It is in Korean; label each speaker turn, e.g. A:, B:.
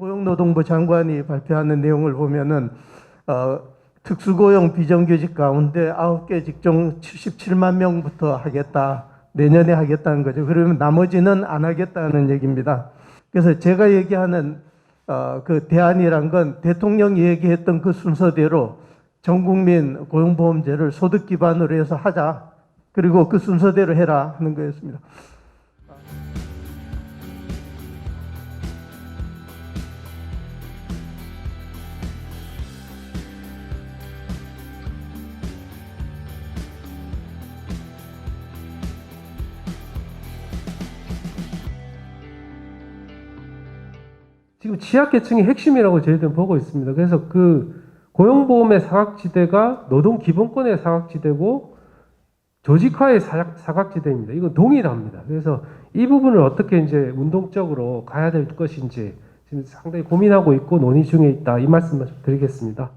A: 고용노동부 장관이 발표하는 내용을 보면은 어, 특수고용 비정규직 가운데 9개 직종 77만 명부터 하겠다. 내년에 하겠다는 거죠. 그러면 나머지는 안 하겠다는 얘기입니다. 그래서 제가 얘기하는 어, 그 대안이란 건 대통령이 얘기했던 그 순서대로 전 국민 고용보험제를 소득 기반으로 해서 하자. 그리고 그 순서대로 해라 하는 거였습니다.
B: 지금 취약계층이 핵심이라고 저희들은 보고 있습니다. 그래서 그 고용보험의 사각지대가 노동 기본권의 사각지대고 조직화의 사- 사각지대입니다. 이건 동일합니다. 그래서 이 부분을 어떻게 이제 운동적으로 가야 될 것인지 지금 상당히 고민하고 있고 논의 중에 있다. 이 말씀을 좀 드리겠습니다.